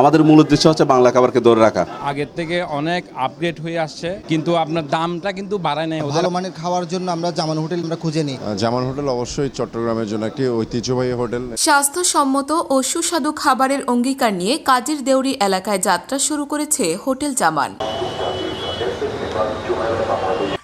আমাদের মূল উদ্দেশ্য হচ্ছে বাংলা খাবারকে ধরে রাখা। আগের থেকে অনেক আপগ্রেড হয়ে আসছে কিন্তু আপনার দামটা কিন্তু বাড়ায় নাই। ভালো মানের খাওয়ার জন্য আমরা জামান হোটেল আমরা খুঁজে নিই। জামান হোটেল অবশ্যই চট্টগ্রামের জন্য একটি ঐতিহ্যবাহী হোটেল। স্বাস্থ্যসম্মত ও সুস্বাদু খাবারের অঙ্গীকার নিয়ে কাজীর দেউরি এলাকায় যাত্রা শুরু করেছে হোটেল জামান।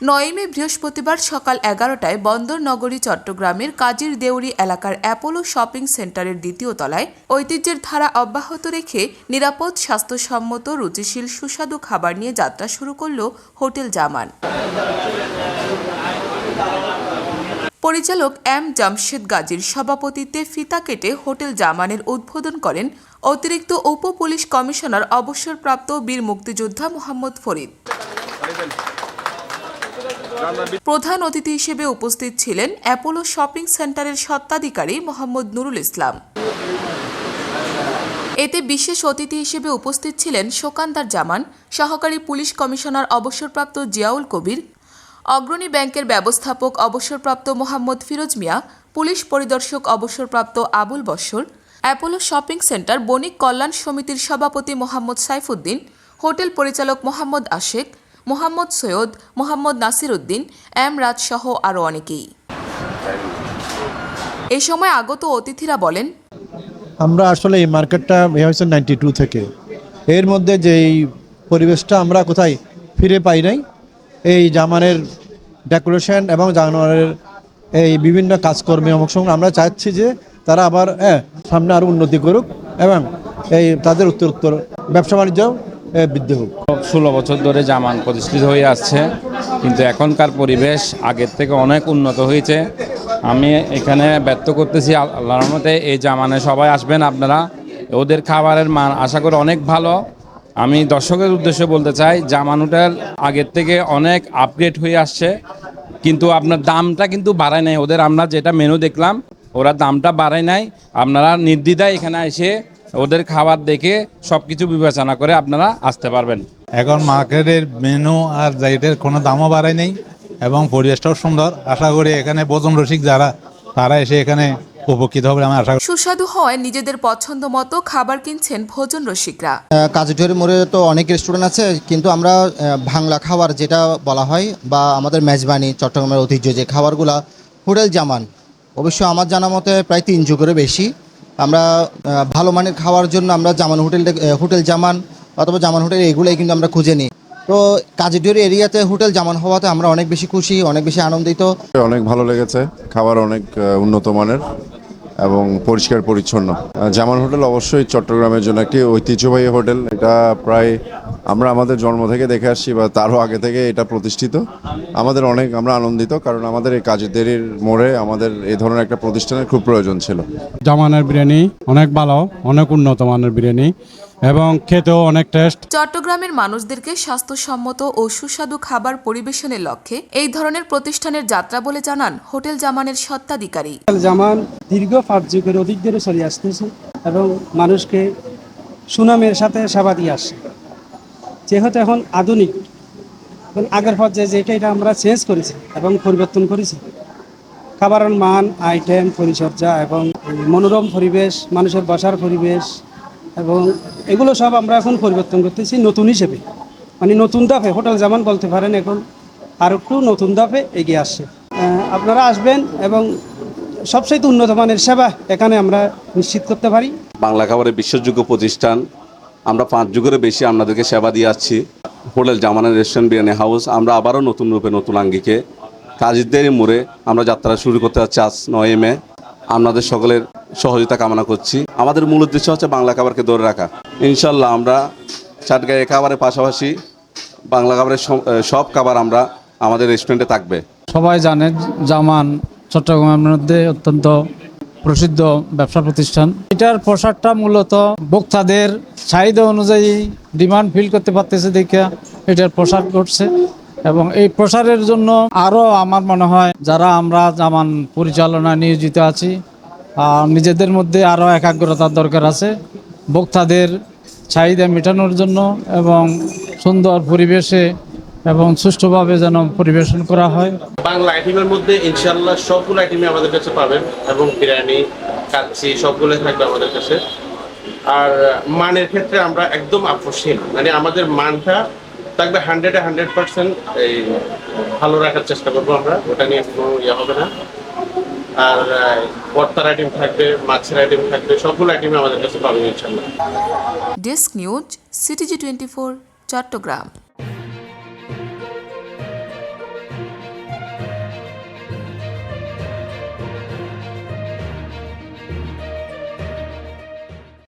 নয় মে বৃহস্পতিবার সকাল এগারোটায় বন্দর নগরী চট্টগ্রামের কাজীর দেউরি এলাকার অ্যাপোলো শপিং সেন্টারের দ্বিতীয় তলায় ঐতিহ্যের ধারা অব্যাহত রেখে নিরাপদ, স্বাস্থ্যসম্মত, রুচিশীল, সুস্বাদু খাবার নিয়ে যাত্রা শুরু করল হোটেল জামান। পরিচালক এম জামশেদ গাজীর সভাপতিত্বে ফিতা কেটে হোটেল জামানের উদ্বোধন করেন অতিরিক্ত উপ পুলিশ কমিশনার অবসরপ্রাপ্ত বীর মুক্তিযোদ্ধা মোহাম্মদ ফরিদ। প্রধান অতিথি হিসেবে উপস্থিত ছিলেন অ্যাপোলো শপিং সেন্টারের স্বত্বাধিকারী মোহাম্মদ নুরুল ইসলাম। এতে বিশেষ অতিথি হিসেবে উপস্থিত ছিলেন শোকান্দার জামান, সহকারী পুলিশ কমিশনার অবসরপ্রাপ্ত জিয়াউল কবির, অগ্রণী ব্যাংকের ব্যবস্থাপক অবসরপ্রাপ্ত মোহাম্মদ ফিরোজ মিয়া, পুলিশ পরিদর্শক অবসরপ্রাপ্ত Abul Basar Apollo shopping centre বণিক কল্যাণ সমিতির সভাপতি মোহাম্মদ সাইফুদ্দিন, হোটেল পরিচালক মোহাম্মদ আশেক মোহাম্মদ সৈয়দ মোহাম্মদ নাসির উদ্দিন এম রাজ সহ আরও অনেকেই। এ সময় আগত অতিথিরা বলেন আমরা আসলে এই মার্কেটটা হয়েছে নাইনটি টু থেকে। এর মধ্যে যেই পরিবেশটা আমরা কোথায় ফিরে পাই নাই এই জামানের ডেকোরেশন এবং জানোয়ারের এই বিভিন্ন কাজকর্মে অংশগ্রহণ আমরা চাচ্ছি যে তারা আবার হ্যাঁ, সামনে আরও উন্নতি করুক এবং এই তাদের উত্তর উত্তর ব্যবসা বাণিজ্য বৃদ্ধি ষোলো বছর ধরে জামান প্রতিষ্ঠিত হয়ে আসছে, কিন্তু এখনকার পরিবেশ আগের থেকে অনেক উন্নত হয়েছে। আমি এখানে ব্যক্ত করতেছি আল- আল্লাহর রহমতে, এই জামানে সবাই আসবেন আপনারা। ওদের খাবারের মান আশা করি অনেক ভালো। আমি দর্শকের উদ্দেশ্যে বলতে চাই, জামান হোটেল আগের থেকে অনেক আপগ্রেড হয়ে আসছে, কিন্তু আপনার দামটা কিন্তু বাড়ায় নাই। ওদের আমরা যেটা মেনু দেখলাম, ওরা দামটা বাড়ায় নাই। আপনারা নির্দ্বিধায় এখানে এসে ওদের খাবার দেখে সব কিছু বিবেচনা করে আপনারা আসতে পারবেন। এখন মার্কেটের মেনু আর জাইটের কোনো দামও বাড়ায় নেই এবং পরিবেশটাও সুন্দর। আশা করি এখানে ভোজন রসিক যারা তারা এসে এখানে উপকৃত হবে আমি আশা করি। সুস্বাদু হয় নিজেদের পছন্দ মতো খাবার কিনছেন ভোজন রসিকরা। কাজীঢের মোড়ে তো অনেক রেস্টুরেন্ট আছে কিন্তু আমরা বাংলা খাবার যেটা বলা হয় বা আমাদের মেজবানি চট্টগ্রামের ঐতিহ্য যে খাবারগুলা হোটেল জামান। অবশ্য আমার জানা মতে প্রায় তিন যুগেরও বেশি। আমরা ভালো মানের খাওয়ার জন্য আমরা জামান হোটেলটা হোটেল জামান অথবা জামান হোটেল এগুলোই কিন্তু আমরা খুঁজে নিই। তো কাজীঢের এরিয়াতে হোটেল জামান হওয়াতে আমরা অনেক বেশি খুশি, অনেক বেশি আনন্দিত। অনেক ভালো লেগেছে, খাবার অনেক উন্নত মানের এবং পরিষ্কার পরিচ্ছন্ন। জামান হোটেল অবশ্যই চট্টগ্রামের জন্য একটি ঐতিহ্যবাহী হোটেল, এটা প্রায় আমরা আমাদের জন্ম থেকে দেখে আসছি বা তারও আগে থেকে এটা প্রতিষ্ঠিত। আমাদের অনেক আমরা আনন্দিত কারণ আমাদের এই কাজের মোড়ে আমাদের এই ধরনের একটা প্রতিষ্ঠানের খুব প্রয়োজন ছিল। জামানের বিরিয়ানি অনেক ভালো অনেক উন্নত মানের বিরিয়ানি এবং খেতেও অনেক টেস্ট চট্টগ্রামের মানুষদেরকে স্বাস্থ্যসম্মত ও সুস্বাদু খাবার পরিবেশনের লক্ষ্যে এই ধরনের প্রতিষ্ঠানের যাত্রা বলে জানান হোটেল জামানের স্বত্বাধিকারী। জামান দীর্ঘ পাঁচ যুগের অধিক ধরে চলে আসতেছে এবং মানুষকে সুনামের সাথে সেবা দিয়ে আসছে। যেহেতু এখন আধুনিক আগের পর্যায়ে যেটা আমরা চেঞ্জ করেছি এবং পরিবর্তন করেছি। খাবারের মান আইটেম পরিচর্যা এবং মনোরম পরিবেশ, মানুষের বসার পরিবেশ এবং এগুলো সব আমরা এখন পরিবর্তন করতেছি নতুন হিসেবে। মানে নতুন ধাপে, হোটেল জামান বলতে পারেন এখন, আর একটু নতুন ধাপে এগিয়ে আসছে। আপনারা আসবেন এবং সবচেয়ে উন্নত মানের সেবা এখানে আমরা নিশ্চিত করতে পারি। বাংলা খাবারের বিশ্বযোগ্য প্রতিষ্ঠান আমরা পাঁচ যুগেরও বেশি আপনাদেরকে সেবা দিয়ে আসছি। হোটেল জামানের রেস্টুরেন্ট, বিরিয়ানি হাউস, আমরা আবারও নতুন রূপে, নতুন আঙ্গিকে। কাজীদের মোড়ে আমরা যাত্রা শুরু করতে যাচ্ছি আজ নয় মে। আপনাদের সকলের সহযোগিতা কামনা করছি। আমাদের মূল উদ্দেশ্য হচ্ছে বাংলা খাবারকে ধরে রাখা। ইনশাল্লাহ আমরা চাটগাঁয়ে খাবারের পাশাপাশি বাংলা খাবারের সব- সব খাবার আমরা আমাদের রেস্টুরেন্টে থাকবে। সবাই জানে জামান, চট্টগ্রামের মধ্যে অত্যন্ত প্রসিদ্ধ ব্যবসা প্রতিষ্ঠান। এটার প্রসারটা মূলত ভোক্তাদের চাহিদা অনুযায়ী ডিমান্ড ফিল করতে পারতেছে দেখে এটার প্রসার ঘটছে এবং এই প্রসারের জন্য আরও আমার মনে হয় যারা আমরা জামান পরিচালনায় নিয়োজিত আছি নিজেদের মধ্যে আরও একাগ্রতার দরকার আছে। ভোক্তাদের চাহিদা মেটানোর জন্য এবং সুন্দর পরিবেশে এবং সুষ্ঠুভাবে যেন পরিবেশন করা হয়। বাংলা আইটেমের মধ্যে ইনশাল্লাহ সবগুলো আইটেমই আমাদের কাছে পাবেন এবং বিরিয়ানি কাচ্চি সবগুলোই থাকবে আমাদের কাছে। আর মানের ক্ষেত্রে আমরা একদম আপোষহীন মানে আমাদের মানটা থাকবে হান্ড্রেডে হান্ড্রেড পার্সেন্ট এই ভালো রাখার চেষ্টা করব আমরা। ওটা নিয়ে কোনো ইয়ে হবে না। আর আহ, ভর্তার আইটেম থাকবে মাছের আইটেম থাকবে সবগুলো আইটেম আমাদের কাছে পাবেন ইনশাল্লাহ desk news CTG twenty four Chattogram